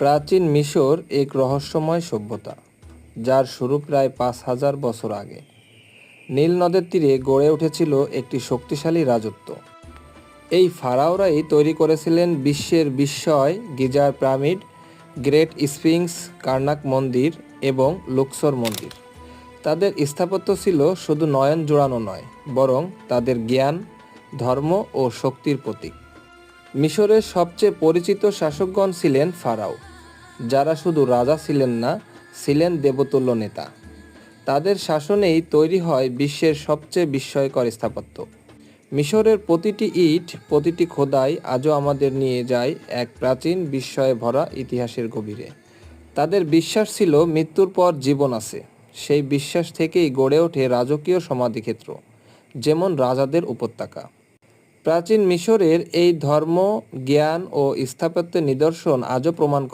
প্রাচীন মিশর এক রহস্যময় সভ্যতা, যার শুরু প্রায় পাঁচ হাজার বছর আগে। নীল নদের তীরে গড়ে উঠেছিল একটি শক্তিশালী রাজত্ব। এই ফারাওরাই তৈরি করেছিলেন বিশ্বের বিস্ময় গিজার পিরামিড, গ্রেট স্ফিংস কার্নাক মন্দির এবং লুক্সর মন্দির। তাদের স্থাপত্য ছিল শুধু নয়ন জোড়ানো নয়, বরং তাদের জ্ঞান, ধর্ম ও শক্তির প্রতীক। মিশরের সবচেয়ে পরিচিত শাসকগণ ছিলেন ফারাও। যারা শুধু রাজা ছিলেন না, ছিলেন দেবতুল্য নেতা। তাদের শাসনেই তৈরি হয় বিশ্বের সবচেয়ে বিস্ময়কর স্থাপত্য। মিশরের প্রতিটি ইট, প্রতিটি খোদাই আজও আমাদের নিয়ে যায় এক প্রাচীন বিস্ময়ে ভরা ইতিহাসের গভীরে। তাদের বিশ্বাস ছিল মৃত্যুর পর জীবন আছে। সেই বিশ্বাস থেকেই গড়ে ওঠে রাজকীয় সমাধিক্ষেত্র, যেমন রাজাদের উপত্যকা। প্রাচীন মিশরের এই ধর্ম, জ্ঞান ও স্থাপত্যের নিদর্শন আজও প্রমাণ